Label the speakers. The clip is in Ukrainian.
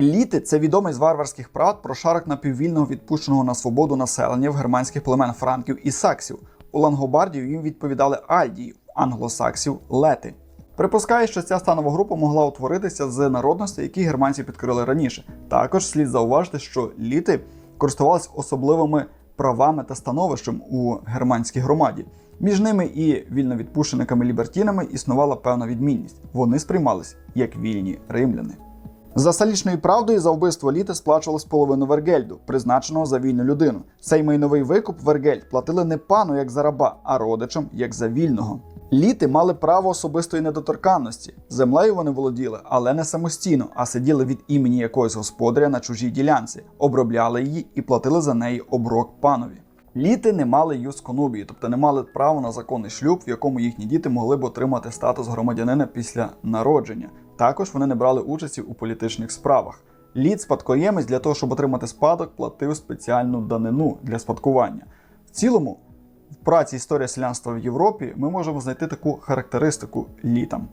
Speaker 1: Літи це відомий з варварських правд прошарок напіввільного відпущеного на свободу населення в германських племен франків і саксів. У лангобардів їм відповідали альдії, у англосаксів лети. Припускає, що ця станова група могла утворитися з народностей, які германці підкрили раніше. Також слід зауважити, що літи користувалися особливими правами та становищем у германській громаді. Між ними і вільновідпущениками лібертінами існувала певна відмінність. Вони сприймались як вільні римляни. За салічною правдою за вбивство літа сплачувалось половину вергельду, призначеного за вільну людину. Цей майновий викуп вергельд платили не пану як за раба, а родичам як за вільного. Літи мали право особистої недоторканності. Землею вони володіли, але не самостійно, а сиділи від імені якогось господаря на чужій ділянці, обробляли її і платили за неї оброк панові. Літи не мали юс конубії, тобто не мали права на законний шлюб, в якому їхні діти могли б отримати статус громадянина після народження. Також вони не брали участі у політичних справах. Лід спадкоємець для того, щоб отримати спадок, платив спеціальну данину для спадкування. В цілому, в праці Історія селянства в Європі ми можемо знайти таку характеристику літам.